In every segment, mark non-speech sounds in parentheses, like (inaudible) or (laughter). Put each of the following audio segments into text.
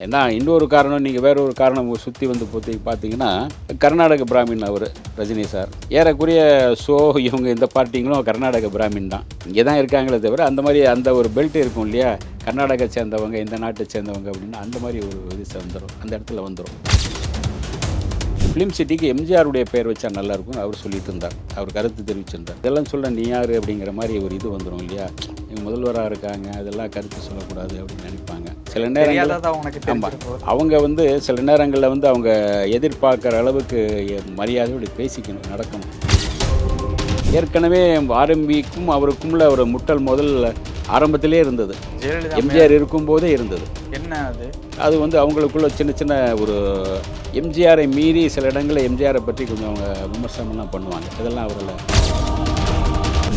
ஏன்னா இன்னொரு காரணம் நீங்கள் வேற ஒரு காரணம் சுற்றி வந்து போத்தி பார்த்தீங்கன்னா கர்நாடக பிராமின் அவர் ரஜினி சார். ஏறக்குறைய ஷோ இவங்க இந்த பார்ட்டிங்களும் கர்நாடக பிராமின் தான். இங்கே தான் இருக்காங்களே தவிர அந்த மாதிரி அந்த ஒரு பெல்ட் இருக்கும் இல்லையா? கர்நாடகா சேர்ந்தவங்க இந்த நாட்டை சேர்ந்தவங்க அப்படின்னா அந்த மாதிரி ஒரு இது வந்துடும் அந்த இடத்துல வந்துடும் ஃபிலிம் சிட்டிக்கு எம்ஜிஆருடைய பேர் வச்சா நல்லா இருக்கும் அவர் சொல்லிட்டு இருந்தார் அவர் கருத்து தெரிவிச்சிருந்தார். இதெல்லாம் சொல்ல நீ யார் அப்படிங்கிற மாதிரி ஒரு இது வந்துடும் இல்லையா? இவங்க முதல்வராக இருக்காங்க அதெல்லாம் கருத்து சொல்லக்கூடாது அப்படின்னு நினைப்பாங்க. சில நேரங்கள் தெரியாததா உனக்கு ஆமா. தெரிஞ்சிருக்கும் அவங்க வந்து சில நேரங்களில் வந்து அவங்க எதிர்பார்க்குற அளவுக்கு மரியாதையோடு பேசிக்கணும் நடக்கணும். ஏற்கனவே ஆரம்பிக்கும் அவருக்கும்ல ஒரு முட்டல் முதல் ஆரம்பத்திலே இருந்தது. எம்ஜிஆர் இருக்கும்போதே இருந்தது. என்ன அது? அது வந்து அவங்களுக்குள்ள சின்ன சின்ன ஒரு எம்ஜிஆரை மீறி சில இடங்களில் எம்ஜிஆரை பற்றி கொஞ்சம் அவங்க விமர்சனம்லாம் பண்ணுவாங்க. இதெல்லாம் அவரில்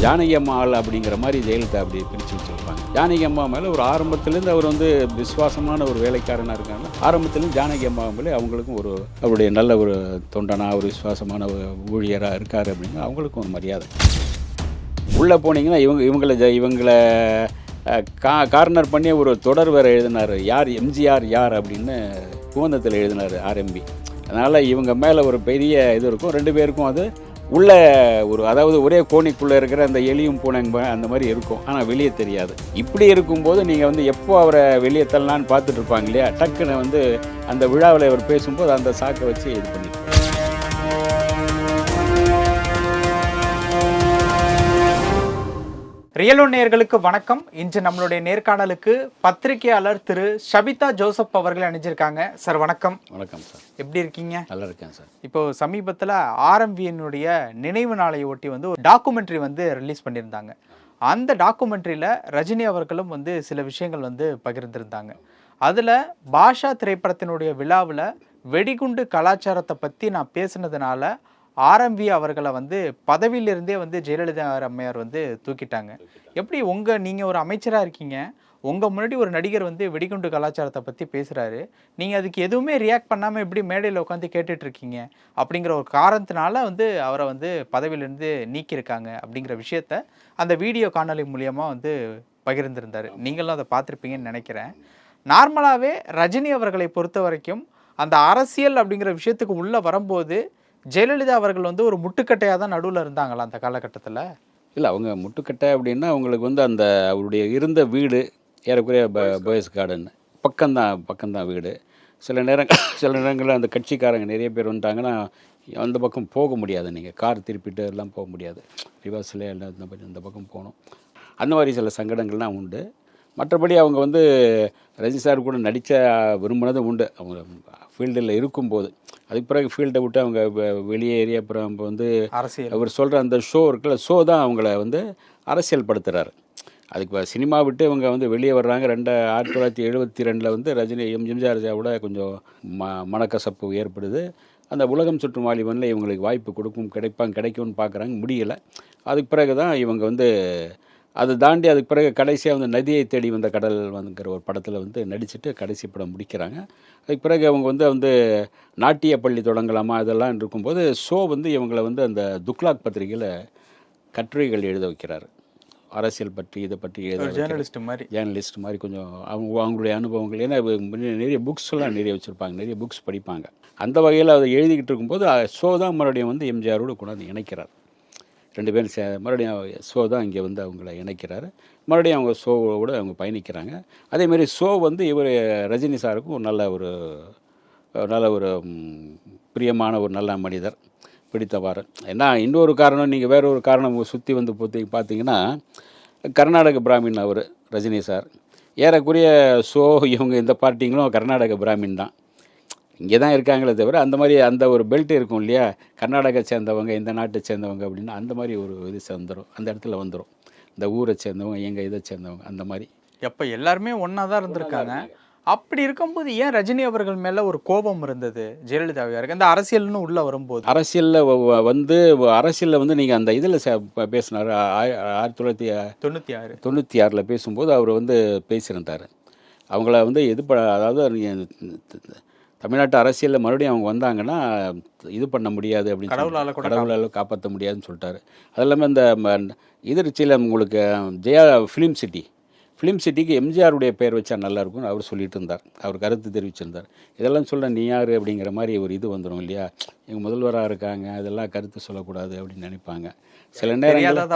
ஜானகி அம்மாள் அப்படிங்கிற மாதிரி ஜெயலலிதா அப்படி பிரித்து வச்சுருப்பாங்க. ஜானகி அம்மா மேலே ஒரு ஆரம்பத்துலேருந்து அவர் வந்து விசுவாசமான ஒரு வேலைக்காரனாக இருக்காங்க. ஆரம்பத்துலேருந்து ஜானகி அம்மா மேலே அவங்களுக்கும் ஒரு அவருடைய நல்ல ஒரு தொண்டனா ஒரு விசுவாசமான ஒரு ஊழியராக இருக்கார் அப்படின்னு அவங்களுக்கும் ஒரு மரியாதை. உள்ளே போனீங்கன்னா இவங்க இவங்கள இவங்களை இவங்கள கா கார்னர் பண்ணி ஒரு தொடர் வேறு எழுதினார். யார் எம்ஜிஆர் யார் அப்படின்னு குவந்தத்தில் எழுதினார் ஆர்எம்பி அதனால் இவங்க மேலே ஒரு பெரிய இது இருக்கும். ரெண்டு பேருக்கும் அது உள்ள ஒரு அதாவது ஒரே கோணிக்குள்ளே இருக்கிற அந்த எலியும் பூனைங்க அந்த மாதிரி இருக்கும். ஆனால் வெளியே தெரியாது. இப்படி இருக்கும்போது நீங்கள் வந்து எப்போ அவரை வெளியே தள்ளலான்னு பார்த்துட்டு இருப்பாங்க இல்லையா? டக்குன்னு வந்து அந்த விழாவில் அவர் பேசும்போது அந்த சாக்கை வச்சு இது பண்ணிட்டு ரியலோ நேயர்களுக்கு வணக்கம். இன்று நம்மளுடைய நேர்காணலுக்கு பத்திரிகையாளர் திரு ஷபிதா ஜோசப் அவர்கள் அணிஞ்சிருக்காங்க. சார் வணக்கம். வணக்கம் சார். எப்படி இருக்கீங்க? நல்லா இருக்கேன் சார். இப்போ சமீபத்தில் ஆர்எம்பியினுடைய நினைவு நாளை ஒட்டி வந்து ஒரு டாக்குமெண்ட்ரி வந்து ரிலீஸ் பண்ணியிருந்தாங்க. அந்த டாக்குமெண்ட்ரியில் ரஜினி அவர்களும் வந்து சில விஷயங்கள் வந்து பகிர்ந்திருந்தாங்க. அதில் பாஷா திரைப்படத்தினுடைய விழாவில் வெடிகுண்டு கலாச்சாரத்தை பற்றி நான் பேசுனதுனால ஆர்எம்பி அவர்களை வந்து பதவியிலிருந்தே வந்து ஜெயலலிதா அம்மையார் வந்து தூக்கிட்டாங்க. எப்படி உங்கள் நீங்கள் ஒரு அமைச்சராக இருக்கீங்க உங்கள் முன்னாடி ஒரு நடிகர் வந்து வெடிகுண்டு கலாச்சாரத்தை பற்றி பேசுகிறாரு நீங்கள் அதுக்கு எதுவுமே ரியாக்ட் பண்ணாமல் எப்படி மேடையில் உட்காந்து கேட்டுட்டு இருக்கீங்க அப்படிங்கிற ஒரு காரணத்தினால வந்து அவரை வந்து பதவியிலேருந்து நீக்கியிருக்காங்க அப்படிங்கிற விஷயத்த அந்த வீடியோ காணொலி மூலியமாக வந்து பகிர்ந்திருந்தார். நீங்களும் அதை பார்த்துருப்பீங்கன்னு நினைக்கிறேன். நார்மலாகவே ரஜினி அவர்களை பொறுத்த வரைக்கும் அந்த அரசியல் அப்படிங்கிற விஷயத்துக்கு உள்ளே வரும்போது ஜெயலலிதா அவர்கள் வந்து ஒரு முட்டுக்கட்டையாக தான் நடுவில் இருந்தாங்களா அந்த காலகட்டத்தில்? இல்லை அவங்க முட்டுக்கட்டை அப்படின்னா அவங்களுக்கு வந்து அந்த அவருடைய இருந்த வீடு ஏறக்குறைய பாய்ஸ் கார்டன் பக்கம்தான் பக்கம்தான் வீடு. சில நேரம் (coughs) சில நேரங்களில் அந்த கட்சிக்காரங்க நிறைய பேர் வந்துட்டாங்கன்னா அந்த பக்கம் போக முடியாது. நீங்கள் கார் திருப்பிட்டு எல்லாம் போக முடியாது. ரிவர்ஸில் எல்லாம் இந்த பக்கம் போகணும். அந்த மாதிரி சில சங்கடங்கள்லாம் உண்டு. மற்றபடி அவங்க வந்து ரஜினி சார் கூட நடித்த விரும்பினதும் உண்டு. அவங்க ஃபீல்டில் இருக்கும்போது. அதுக்கு பிறகு ஃபீல்டை விட்டு அவங்க வெ- வெளியேறி அப்புறம் வந்து அரசியல். அவர் சொல்கிற அந்த ஷோ இருக்குல்ல ஷோ தான் அவங்கள வந்து அரசியல் படுத்துறாரு அதுக்கு சினிமா விட்டு இவங்க வந்து வெளியே வர்றாங்க. ரெண்டு ஆயிரத்தி தொள்ளாயிரத்தி எழுபத்தி ரெண்டில் வந்து ரஜினி எம். எம்ஜிஆர் விட கொஞ்சம் ம மனக்கசப்பு ஏற்படுது. அந்த உலகம் சுற்றும் வாலிபனில் இவங்களுக்கு வாய்ப்பு கொடுக்கும் கிடைப்பாங்க கிடைக்கும்னு பார்க்குறாங்க முடியல. அதுக்கு பிறகு தான் இவங்க வந்து அதை தாண்டி அதுக்கு பிறகு கடைசியாக வந்து நதியை தேடி வந்த கடல் வந்துங்கிற ஒரு படத்தில் வந்து நடிச்சுட்டு கடைசி படம் முடிக்கிறாங்க. அதுக்கு பிறகு அவங்க வந்து வந்து நாட்டிய பள்ளி தொடங்கலாமா அதெல்லாம் இருக்கும்போது ஷோ வந்து இவங்களை வந்து அந்த துக்லாக் பத்திரிகையில் கட்டுரைகள் எழுத வைக்கிறார். அரசியல் பற்றி இதை பற்றி. ஜேர்னலிஸ்ட் மாதிரி. ஜேர்னலிஸ்ட் மாதிரி கொஞ்சம் அவங்க அவங்களுடைய அனுபவங்கள். ஏன்னா நிறைய புக்ஸ் எல்லாம் நிறைய வச்சுருப்பாங்க. நிறைய புக்ஸ் படிப்பாங்க. அந்த வகையில் அதை எழுதிக்கிட்டு இருக்கும்போது ஷோ தான் மறுபடியும் வந்து எம்ஜிஆரோடு கொண்டாந்து இணைக்கிறார். ரெண்டு பேரும் சே மறுபடியும் ஷோ தான் இங்கே வந்து அவங்கள இணைக்கிறாரு. மறுபடியும் அவங்க ஷோவோடு அவங்க பயணிக்கிறாங்க. அதேமாரி ஷோ வந்து இவர் ரஜினி சாருக்கும் நல்ல ஒரு நல்ல ஒரு பிரியமான ஒரு நல்ல மனிதர் பிடித்தவாறு. ஏன்னா இன்னொரு காரணம் நீங்கள் வேற ஒரு காரணம் சுற்றி வந்து போத்தி பார்த்தீங்கன்னா கர்நாடக பிராமின் அவர் ரஜினி சார். ஏறக்குறைய ஷோ இவங்க இந்த பார்ட்டிங்களும் கர்நாடக பிராமின் தான். இங்கே தான் இருக்காங்களே தவிர அந்த மாதிரி அந்த ஒரு பெல்ட் இருக்கும் இல்லையா? கர்நாடகை சேர்ந்தவங்க இந்த நாட்டை சேர்ந்தவங்க அப்படின்னா அந்த மாதிரி ஒரு இது வந்துடும் அந்த இடத்துல வந்துடும் இந்த ஊரை சேர்ந்தவங்க எங்கள் இதை சேர்ந்தவங்க அந்த மாதிரி. எப்போ எல்லாருமே ஒன்றா தான் இருந்திருக்காங்க. அப்படி இருக்கும்போது ஏன் ரஜினி அவர்கள் மேலே ஒரு கோபம் இருந்தது? ஜெயலலிதாவியாருக்கு அந்த அரசியல்னு உள்ளே வரும்போது. அரசியலில் வந்து அரசியலில் வந்து நீங்கள் அந்த இதில் பேசினார். ஆயிரத்தி தொள்ளாயிரத்தி தொண்ணூற்றி ஆறு. தொண்ணூற்றி ஆறில் பேசும்போது அவர் வந்து பேசியிருந்தார். அவங்கள வந்து ப அதாவது தமிழ்நாட்டு அரசியலில் மறுபடியும் அவங்க வந்தாங்கன்னா இது பண்ண முடியாது அப்படின்னு கடவுளால கடவுளால காப்பாற்ற முடியாதுன்னு சொல்லிட்டாரு. அது இல்லாமல் இந்த ம- எதிர்ச்சியில் உங்களுக்கு ஜெயா ஃபிலிம் சிட்டி ஃபிலிம் சிட்டிக்கு எம்ஜிஆருடைய பேர் வச்சா நல்லா இருக்கும்னு அவர் சொல்லிட்டு இருந்தார். அவர் கருத்து தெரிவிச்சிருந்தார். இதெல்லாம் சொல்ல நீ யார்? அப்படிங்கிற மாதிரி ஒரு இது வந்துடும் இல்லையா? எங்கள் முதல்வராக இருக்காங்க இதெல்லாம் கருத்து சொல்லக்கூடாது அப்படின்னு நினைப்பாங்க. சில நேரங்கள்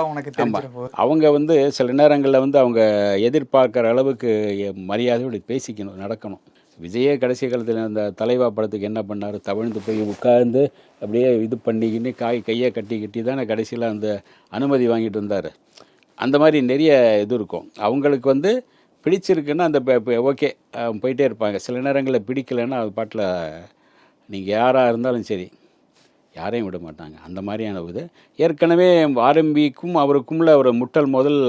போகுது அவங்க வந்து சில நேரங்களில் வந்து அவங்க எதிர்பார்க்குற அளவுக்கு மரியாதையோடு பேசிக்கணும் நடக்கணும். விஜயே கடைசி காலத்தில் அந்த தலைவா படத்துக்கு என்ன பண்ணார்? தவிழ்ந்து போய் உட்கார்ந்து அப்படியே இது பண்ணிக்கின்னு காய் கையை கட்டி கட்டி தானே கடைசியில் அந்த அனுமதி வாங்கிட்டு வந்தார். அந்த மாதிரி நிறைய இது இருக்கும். அவங்களுக்கு வந்து பிடிச்சிருக்குன்னா அந்த ஓகே போயிட்டே இருப்பாங்க. சில நேரங்களில் பிடிக்கலைன்னா அது பாட்டில் நீங்கள் யாராக இருந்தாலும் சரி. யாரையும் விட மாட்டாங்க. அந்த மாதிரியான இது ஏற்கனவே ஆரம்பிக்கும் அவருக்கும்ல ஒரு முட்டல் முதல்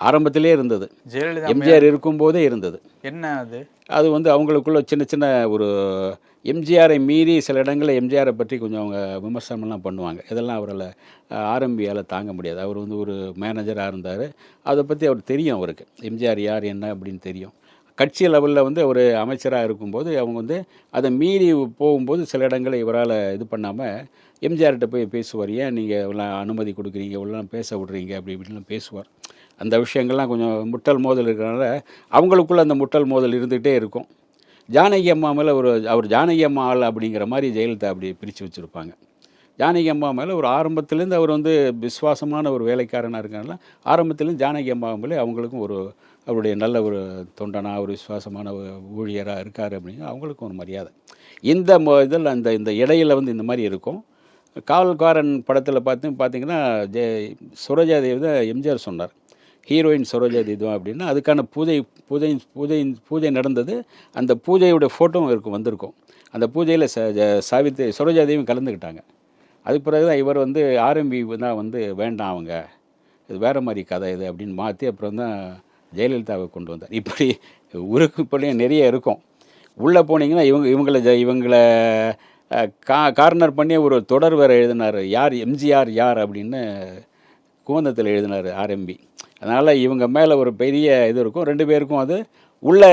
ஆரம்பத்திலே இருந்தது. எம்ஜிஆர் இருக்கும்போதே இருந்தது. என்ன அது? அது வந்து அவங்களுக்குள்ள சின்ன சின்ன ஒரு எம்ஜிஆரை மீறி சில இடங்களில் எம்ஜிஆரை பற்றி கொஞ்சம் அவங்க விமர்சனம்லாம் பண்ணுவாங்க. இதெல்லாம் அவரால் ஆரம்பியால் தாங்க முடியாது. அவர் வந்து ஒரு மேனேஜராக இருந்தார். அதை பற்றி அவர் தெரியும் அவருக்கு. எம்ஜிஆர் யார் என்ன அப்படின்னு தெரியும். கட்சி லெவலில் வந்து ஒரு அமைச்சராக இருக்கும்போது அவங்க வந்து அதை மீறி போகும்போது சில இடங்களில் இவரால் இது பண்ணாமல் எம்ஜிஆர்கிட்ட போய் பேசுவார். ஏன் நீங்கள் இவ்வளோ அனுமதி கொடுக்குறீங்க? இவ்வளோ பேச விட்றீங்க? அப்படி இப்படிலாம் பேசுவார். அந்த விஷயங்கள்லாம் கொஞ்சம் முட்டல் மோதல் இருக்கிறனால அவங்களுக்குள்ள அந்த முட்டல் மோதல் இருந்துகிட்டே இருக்கும். ஜானகி அம்மா மேலே ஒரு அவர் ஜானகி அம்மா ஆள் அப்படிங்கிற மாதிரி ஜெயலலிதா அப்படி பிரித்து வச்சுருப்பாங்க. ஜானகி அம்மா மேலே ஒரு ஆரம்பத்துலேருந்து அவர் வந்து விசுவாசமான ஒரு வேலைக்காரனாக இருக்கனால ஆரம்பத்துலேருந்து ஜானகி அம்மா மேலே அவங்களுக்கும் ஒரு அவருடைய நல்ல ஒரு தொண்டனா ஒரு விசுவாசமான ஒரு ஊழியராக இருக்கார் அப்படின்னு அவங்களுக்கும் ஒரு மரியாதை. இந்த இதில் அந்த இந்த இடையில் வந்து இந்த மாதிரி இருக்கும். காவல்காரன் படத்தில் பார்த்து பார்த்தீங்கன்னா ஜெ சுரஜாதேவி தான் எம்ஜிஆர் சொன்னார். ஹீரோயின் சரோஜாதேவி தான் அப்படின்னா அதுக்கான பூஜை பூஜை பூஜை பூஜை நடந்தது. அந்த பூஜையோட ஃபோட்டோவும் இருக்கும் வந்திருக்கும். அந்த பூஜையில் ச ஜ- சரோஜா சரோஜாதேவியும் கலந்துக்கிட்டாங்க. அதுக்கு பிறகு தான் இவர் வந்து ஆரம்பி தான் வந்து வேண்டாம் அவங்க. இது வேறு மாதிரி கதை இது அப்படின்னு மாற்றி அப்புறம் தான் ஜெயலலிதாவை கொண்டு வந்தார். இப்படி உருக்கு இப்படியும் நிறைய இருக்கும். உள்ளே போனீங்கன்னா இவங்க இவங்களை ஜ- இவங்களை கா கார்னர் பண்ணி ஒரு தொடர் வேறு எழுதினார். யார் எம்ஜிஆர் யார் அப்படின்னு கூந்தத்தில் எழுதினார் ஆர்எம்பி அதனால் இவங்க மேலே ஒரு பெரிய இது இருக்கும். ரெண்டு பேருக்கும் அது உள்ள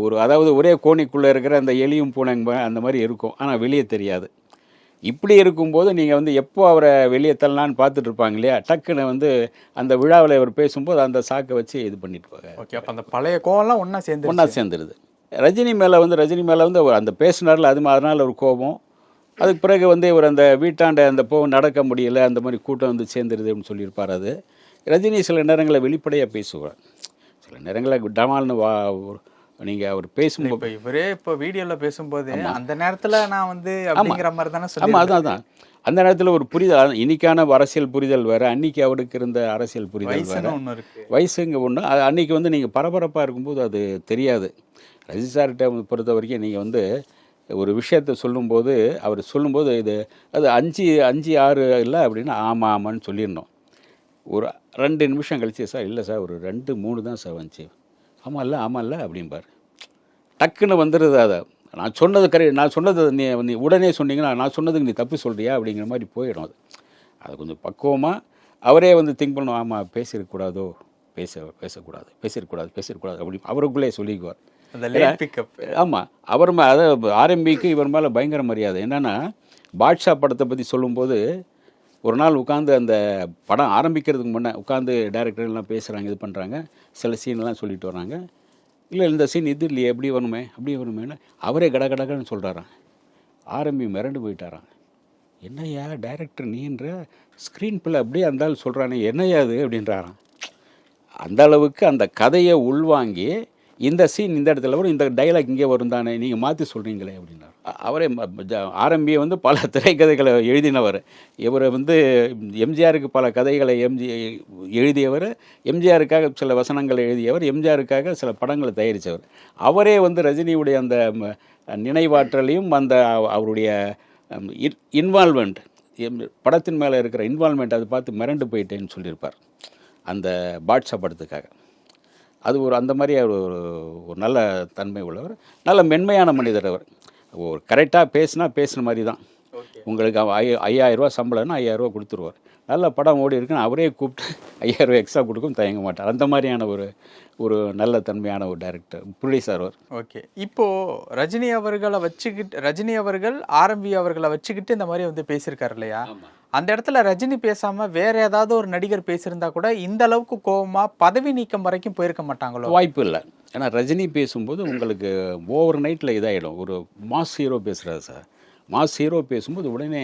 ஒரு அதாவது ஒரே கோணிக்குள்ளே இருக்கிற அந்த எலியும் பூனைங்க அந்த மாதிரி இருக்கும். ஆனால் வெளியே தெரியாது. இப்படி இருக்கும்போது நீங்கள் வந்து எப்போ அவரை வெளியே தள்ளலான்னு பார்த்துட்டு இருப்பாங்க இல்லையா? டக்குன்னு வந்து அந்த விழாவில் அவர் பேசும்போது அந்த சாக்கை வச்சு இது பண்ணிட்டு போக ஓகே அப்ப அந்த பழைய கோவம்லாம் ஒண்ணா சேர்ந்து ஒன்றா சேர்ந்துருது. ரஜினி மேலே வந்து ரஜினி மேலே வந்து அவர் அந்த பேசினார்ல அது அதனால் ஒரு கோபம். அதுக்கு பிறகு வந்து இவர் அந்த வீட்டாண்ட அந்த போ நடக்க முடியல அந்த மாதிரி கூட்டம் வந்து சேர்ந்துருது அப்படின்னு சொல்லியிருப்பார் அது. ரஜினி சில நேரங்களில் வெளிப்படையாக பேசுவார். சில நேரங்களில் டமால்னு வா நீங்கள் அவர் பேசும்போது இப்ப இவரே இப்ப வீடியோல பேசும்போது அந்த நேரத்துல நான் வந்து அப்படிங்கிற மாதிரி தானே ஆமாம் அதான் அதான். அந்த நேரத்தில் ஒரு புரிதல் இன்னைக்கான அரசியல் புரிதல் வேறு அன்னைக்கு அவருக்கு இருந்த அரசியல் புரிதல் வேறு. வயசுங்க ஒன்று அது அன்றைக்கி வந்து நீங்கள் பரபரப்பாக இருக்கும்போது அது தெரியாது. ரஜி சார்கிட்ட பொறுத்த வரைக்கும் நீங்கள் வந்து ஒரு விஷயத்தை சொல்லும்போது அவர் சொல்லும்போது இது அது அஞ்சு அஞ்சு ஆறு இல்லை அப்படின்னா ஆமாம் ஆமான்னு சொல்லிடணும். ஒரு ரெண்டு நிமிஷம் கழிச்சு சார் இல்லை சார் ஒரு ரெண்டு மூணு தான் சார் வந்துச்சு. ஆமாம் இல்லை ஆமாம் இல்லை அப்படிம்பார். டக்குன்னு வந்துடுது அதை. நான் சொன்னது கரெ நான் சொன்னது நீ நீ உடனே சொன்னீங்கன்னா நான் சொன்னதுக்கு நீ தப்பு சொல்றியா அப்படிங்கிற மாதிரி போயிடும் அது. அது கொஞ்சம் பக்குவமாக அவரே வந்து திங்க் பண்ணும் ஆமாம் பேசியிருக்கக்கூடாதோ பேச பேசக்கூடாது பேசியிருக்கூடாது பேசியிருக்கூடாது அப்படி அவருக்குள்ளே சொல்லிக்குவார். ஆமாம் அவர் மே அதாவது ஆர்எம்பிக்கு இவர் மேலே பயங்கர மரியாதை. என்னென்னா பாட்ஷா படத்தை பற்றி சொல்லும்போது ஒரு நாள் உட்காந்து அந்த படம் ஆரம்பிக்கிறதுக்கு முன்னே உட்காந்து டேரக்டர்லாம் பேசுகிறாங்க இது பண்ணுறாங்க சில சீன்லாம் சொல்லிட்டு வராங்க இல்லை இந்த சீன் இது இல்லையே எப்படி வரணுமே அப்படி வரணுமேன்னு அவரே கட கடகடன்னு சொல்கிறாராம் ஆரம்பி மிரண்டு போயிட்டாராம். என்னய்யா டைரக்டர் நீன்ற ஸ்க்ரீன் பிள்ளை அப்படியே அந்தாலும் சொல்கிறானே என்னய்யா அது அப்படின்றாராம். அந்த அளவுக்கு அந்த கதையை உள்வாங்கி இந்த சீன் இந்த இடத்துல வரும் இந்த டைலாக் இங்கே வரும் தானே நீங்கள் மாற்றி சொல்கிறீங்களே அப்படின்னார். அவரே ஆரம்பியை வந்து பல (laughs) திரைக்கதைகளை எழுதினவர். இவர் வந்து எம்ஜிஆருக்கு பல கதைகளை எம்ஜி எழுதியவர். எம்ஜிஆருக்காக சில வசனங்களை எழுதியவர். எம்ஜிஆருக்காக சில படங்களை தயாரித்தவர். அவரே வந்து ரஜினியுடைய அந்த நினைவாற்றலையும் அந்த அவருடைய இன்வால்மெண்ட் படத்தின் மேலே இருக்கிற இன்வால்மெண்ட் அதை பார்த்து மிரண்டு போயிட்டேன்னு சொல்லியிருப்பார். அந்த பாட்ஷா படத்துக்காக. அது ஒரு அந்த மாதிரி ஒரு ஒரு நல்ல தன்மை உள்ளவர். நல்ல மென்மையான மனிதர் அவர். ஒரு கரெக்டாக பேசினா பேசுன மாதிரி தான். உங்களுக்கு ஐ ஐயாயிரம் ரூபா சம்பளம்னா ஐயாயிரம் ரூபா கொடுத்துருவார். நல்ல படம் ஓடி இருக்குன்னு அவரே கூப்பிட்டு (laughs) ஐயாயிரம் ரூபா எக்ஸ்ட்ரா கொடுக்கும் தயங்க மாட்டார். அந்த மாதிரியான ஒரு ஒரு நல்ல தன்மையான ஒரு டைரக்டர் ப்ரொடியூசர் அவர். ஓகே. இப்போ ரஜினி அவர்களை வச்சுக்கிட்டு ரஜினி அவர்கள் ஆரம்பி அவர்களை வச்சுக்கிட்டு இந்த மாதிரி வந்து பேசியிருக்காரு இல்லையா? அந்த இடத்துல ரஜினி பேசாம வேற ஏதாவது ஒரு நடிகர் பேசியிருந்தா கூட இந்த அளவுக்கு கோவமா பதவி நீக்கம் வரைக்கும் போயிருக்க மாட்டாங்களோ? வாய்ப்பு இல்லை. ஏன்னா ரஜினி பேசும்போது உங்களுக்கு ஓவர் நைட்டில் இதாகிடும் ஒரு மாஸ் ஹீரோ பேசுகிறாரு சார் மாஸ் ஹீரோ பேசும்போது உடனே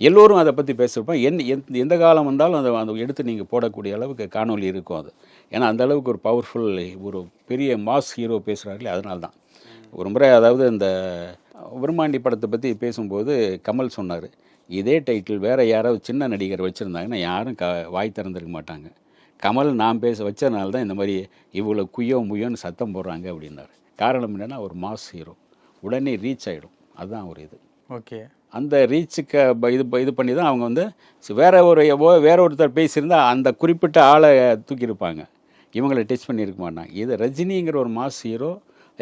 எல்லோரும் அதை பற்றி பேசியிருப்பாங்க என் எந்த- எந்த காலம் வந்தாலும் அதை அந்த எடுத்து நீங்கள் போடக்கூடிய அளவுக்கு காணொலி இருக்கும் அது. ஏன்னா அந்த அளவுக்கு ஒரு பவர்ஃபுல் ஒரு பெரிய மாஸ் ஹீரோ பேசுகிறார்களே அதனால தான் ஒரு முறை அதாவது இந்த விரும்மாண்டி படத்தை பற்றி பேசும்போது கமல் சொன்னார். இதே டைட்டில் வேறு யாராவது சின்ன நடிகர் வச்சுருந்தாங்கன்னா யாரும் க வாய் திறந்திருக்க மாட்டாங்க. கமல் நான் பேச வச்சதுனால தான் இந்த மாதிரி இவ்வளோ குய்யோ முய்யோன்னு சத்தம் போடுறாங்க அப்படின்னாரு. காரணம் என்னென்னா ஒரு மாஸ் ஹீரோ உடனே ரீச் ஆகிடும் அதுதான் ஒரு இது. ஓகே. அந்த ரீச்சுக்கு இது இது பண்ணி தான் அவங்க வந்து வேற ஒரு வேற ஒருத்தர் பேசியிருந்தா அந்த குறிப்பிட்ட ஆளை தூக்கியிருப்பாங்க. இவங்களை டச் பண்ணியிருக்க மாட்டாங்க. இது ரஜினிங்கிற ஒரு மாஸ் ஹீரோ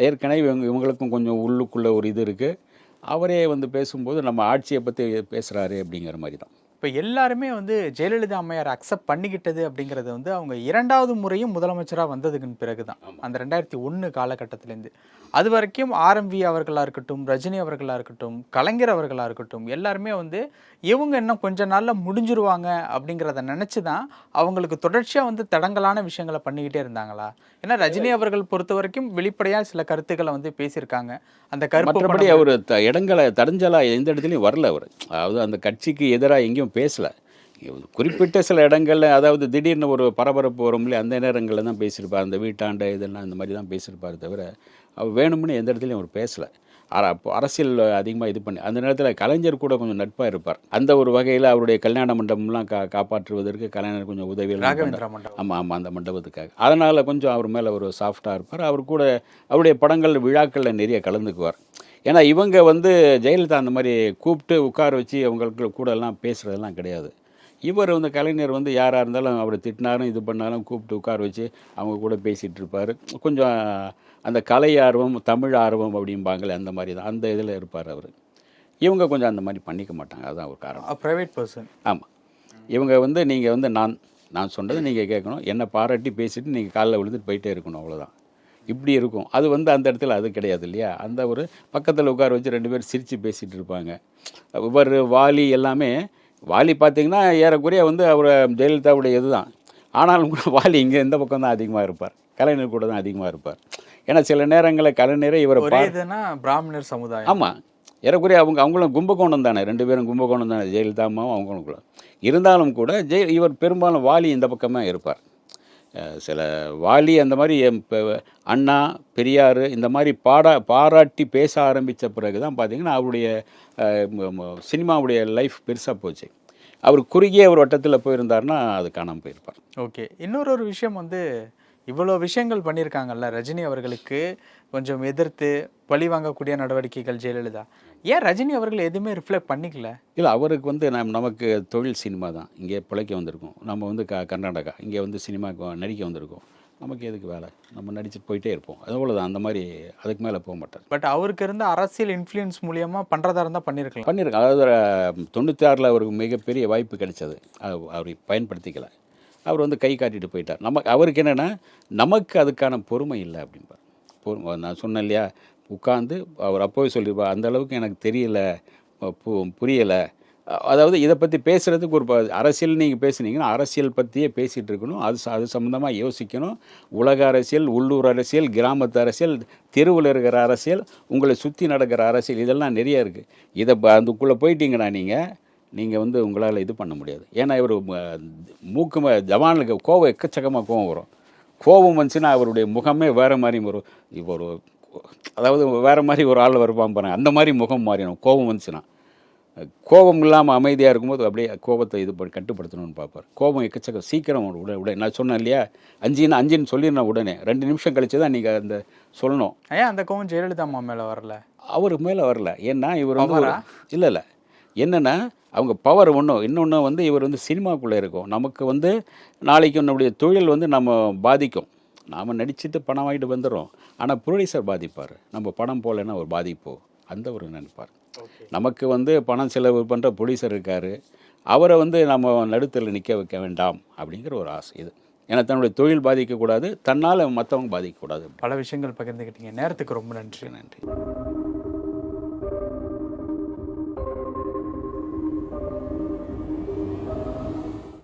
ஏற்கனவே இவங்க இவங்களுக்கும் கொஞ்சம் உள்ளுக்குள்ளே ஒரு இது இருக்குது அவரே வந்து பேசும்போது நம்ம ஆட்சியை பற்றி பேசுகிறாரு அப்படிங்கிற மாதிரி தான். இப்போ எல்லாருமே வந்து ஜெயலலிதா அம்மையார் அக்செப்ட் பண்ணிக்கிட்டது அப்படிங்கிறது வந்து அவங்க இரண்டாவது முறையும் முதலமைச்சராக வந்ததுக்கு பிறகு தான் அந்த ரெண்டாயிரத்தி ஒன்று காலகட்டத்திலேருந்து அது வரைக்கும் ஆர்எம்வி அவர்களாக இருக்கட்டும் ரஜினி அவர்களாக இருக்கட்டும் கலைஞர் அவர்களாக இருக்கட்டும் எல்லாருமே வந்து இவங்க இன்னும் கொஞ்ச நாளில் முடிஞ்சிருவாங்க அப்படிங்கிறத நினச்சி தான் அவங்களுக்கு தொடர்ச்சியாக வந்து தடங்கலான விஷயங்களை பண்ணிக்கிட்டே இருந்தாங்களா? ஏன்னா ரஜினி அவர்கள் பொறுத்த வரைக்கும் வெளிப்படையாக சில கருத்துக்களை வந்து பேசியிருக்காங்க. அந்த படம் அவர் இடங்களை தடைஞ்சலாக எந்த இடத்துலையும் வரல அவர். அதாவது அந்த கட்சிக்கு எதிராக எங்கேயும் பேசலை. குறிப்பிட்ட சில இடங்கள்ல அதாவது திடீர்னு ஒரு பரபரப்பு வரும் இல்லையா அந்த நேரங்களில் தான் பேசியிருப்பார். அந்த வீட்டாண்ட இதெல்லாம் இந்த மாதிரி தான் பேசியிருப்பார் தவிர அவர் வேணும்னு எந்த இடத்துலையும் அவர் பேசலை. அப்போ அரசியல் அதிகமாக இது பண்ணி அந்த நேரத்தில் கலைஞர் கூட கொஞ்சம் நட்பாக இருப்பார். அந்த ஒரு வகையில் அவருடைய கல்யாண மண்டபம்லாம் கா காப்பாற்றுவதற்கு கலைஞர் கொஞ்சம் உதவியெல்லாம் ஆமாம் ஆமாம் அந்த மண்டபத்துக்காக. அதனால் கொஞ்சம் அவர் மேலே ஒரு சாஃப்டாக இருப்பார். அவர் கூட அவருடைய படங்கள் விழாக்களில் நிறைய கலந்துக்குவார். ஏன்னா இவங்க வந்து ஜெயலலிதா அந்த மாதிரி கூப்பிட்டு உட்கார வச்சு அவங்களுக்கு கூட எல்லாம் பேசுகிறதெல்லாம் கிடையாது. இவர் வந்து கலைஞர் வந்து யாராக இருந்தாலும் அவரை திட்டினாலும் இது பண்ணாலும் கூப்பிட்டு உட்கார வச்சு அவங்க கூட பேசிகிட்டு இருப்பார். கொஞ்சம் அந்த கலை ஆர்வம் தமிழ் ஆர்வம் அப்படிம்பாங்களே அந்த மாதிரி தான். அந்த இதில் இருப்பார் அவர். இவங்க கொஞ்சம் அந்த மாதிரி பண்ணிக்க மாட்டாங்க. அதுதான் ஒரு காரணம். ப்ரைவேட் பர்சன் ஆமாம் இவங்க வந்து நீங்கள் வந்து நான் நான் சொன்னதை நீங்கள் கேட்கணும். என்னை பாராட்டி பேசிட்டு நீங்கள் காலில் விழுந்துட்டு போயிட்டே இருக்கணும். அவ்வளோதான் இப்படி இருக்கும். அது வந்து அந்த இடத்துல அது கிடையாது இல்லையா? அந்த ஒரு பக்கத்தில் உட்கார வச்சு ரெண்டு பேரும் சிரித்து பேசிகிட்டு இருப்பாங்க. இவர் வாலி எல்லாமே வாலி பார்த்தீங்கன்னா ஏறக்குறைய வந்து அவர் ஜெயலலிதாவுடைய இதுதான். ஆனாலும் கூட வாலி இங்கே இந்த பக்கம் தான் அதிகமாக இருப்பார். கலைஞர் கூட தான் அதிகமாக இருப்பார். ஏன்னா சில நேரங்களில் கலைஞரை இவரை பிராமணர் சமுதாயம். ஆமாம் ஏறக்குறைய அவங்க அவங்களும் கும்பகோணம் தானே. ரெண்டு பேரும் கும்பகோணம் தானே. ஜெயலலிதா அம்மாவும் அவங்களுக்குள்ள இருந்தாலும் கூட ஜெய இவர் பெரும்பாலும் வாலி இந்த பக்கமே இருப்பார். சில வாலி அந்த மாதிரி இப்போ அண்ணா பெரியார் இந்த மாதிரி பாடா பாராட்டி பேச ஆரம்பித்த பிறகு தான் பார்த்திங்கன்னா அவருடைய சினிமாவுடைய லைஃப் பெருசாக போச்சு. அவர் குறுகிய ஒரு வட்டத்தில் போயிருந்தாருன்னா அது காணாமல் போயிருப்பார். ஓகே. இன்னொரு ஒரு விஷயம் வந்து இவ்வளோ விஷயங்கள் பண்ணியிருக்காங்கல்ல ரஜினி அவர்களுக்கு. கொஞ்சம் எதிர்த்து பழி வாங்கக்கூடிய நடவடிக்கைகள் ஜெயலலிதா. ஏன் ரஜினி அவர்கள் எதுவுமே ரிஃப்ளெக்ட் பண்ணிக்கல? இல்லை அவருக்கு வந்து நம் நமக்கு தொழில் சினிமா தான். இங்கே பிழைக்க வந்திருக்கோம். நம்ம வந்து க கர்நாடகா. இங்கே வந்து சினிமாக்கு நடிக்க வந்திருக்கோம். நமக்கு எதுக்கு வேலை? நம்ம நடிச்சுட்டு போயிட்டே இருப்போம். அது தான் அந்த மாதிரி அதுக்கு மேலே போக மாட்டார். பட் அவருக்கு இருந்த அரசியல் இன்ஃப்ளூயன்ஸ் மூலியமா பண்றதா இருந்தா பண்ணியிருக்கலாம் பண்ணியிருக்கேன் அதாவது தொண்ணூற்றி ஆறில் அவருக்கு மிகப்பெரிய வாய்ப்பு கிடைச்சது. அவர் பயன்படுத்திக்கல. அவர் வந்து கை காட்டிட்டு போயிட்டார். நமக்கு அவருக்கு என்னென்னா நமக்கு அதுக்கான பொறுமை இல்லை அப்படின்பார் பொறுமை நான் சொன்னேன் இல்லையா உட்காந்து அவர் அப்போவே சொல்லியிருப்பா அந்த அளவுக்கு எனக்கு தெரியல பு புரியலை. அதாவது இதை பற்றி பேசுகிறதுக்கு ஒரு ப- அரசியல் நீங்கள் பேசுனீங்கன்னா அரசியல் பற்றியே பேசிகிட்டு இருக்கணும். அது அது சம்மந்தமாக யோசிக்கணும். உலக அரசியல் உள்ளூர் அரசியல் கிராமத்து அரசியல் தெருவில் இருக்கிற அரசியல் உங்களை சுற்றி நடக்கிற அரசியல் இதெல்லாம் நிறைய இருக்குது இதை ப- அதுக்குள்ளே போயிட்டீங்கன்னா நீங்கள் நீங்கள் வந்து உங்களால் இது பண்ண முடியாது. ஏன்னா இவர் மூக்கு ஜவானுக்கு கோவம் எக்கச்சக்கமாக கோவம் வரும். கோபம் வந்துச்சுன்னா அவருடைய முகமே வேறு மாதிரி வரும். இப்போ ஒரு அதாவது வேறு மாதிரி ஒரு ஆள் வருவான் பாருங்க. அந்த மாதிரி முகம் மாறிடும். கோபம் வந்துச்சுன்னா. கோபம் இல்லாமல் அமைதியாக இருக்கும்போது அப்படியே கோபத்தை இது பண்ணி கட்டுப்படுத்தணும்னு பார்ப்பார். கோபம் எக்கச்சக்கம் சீக்கிரம் உடனே உடனே நான் சொன்னேன் இல்லையா? அஞ்சுன்னு அஞ்சுன்னு சொல்லிடணும் உடனே. ரெண்டு நிமிஷம் கழிச்சு தான் நீங்கள் அந்த சொல்லணும். ஏன் அந்த கோவம் ஜெயலலிதா அம்மா மேல வரல. அவருக்கு மேலே வரல. ஏன்னா இவர் வந்து? இல்லை இல்லை. என்னென்னா அவங்க பவர் ஒன்றும் இன்னொன்று வந்து இவர் வந்து சினிமாக்குள்ளே இருக்கும். நமக்கு வந்து நாளைக்கு நம்முடைய தொழில் வந்து நம்ம பாதிக்கும். நாம் நடிச்சுட்டு பணம் வாங்கிட்டு வந்துடுறோம். ஆனால் ப்ரொடியூசர் பாதிப்பார். நம்ம பணம் போகலைன்னா ஒரு பாதிப்போ. அந்த ஒரு நினைப்பார். நமக்கு வந்து பணம் செலவு பண்ணுற ப்ரொடியூசர் இருக்கார். அவரை வந்து நம்ம நடுத்தரில் நிற்க வைக்க வேண்டாம் அப்படிங்கிற ஒரு ஆசை இது. ஏன்னா தன்னுடைய தொழில் பாதிக்கக்கூடாது. தன்னால் மற்றவங்க பாதிக்கக்கூடாது. பல விஷயங்கள் பகிர்ந்துக்கிட்டீங்க நேரத்துக்கு ரொம்ப நன்றி. நன்றி.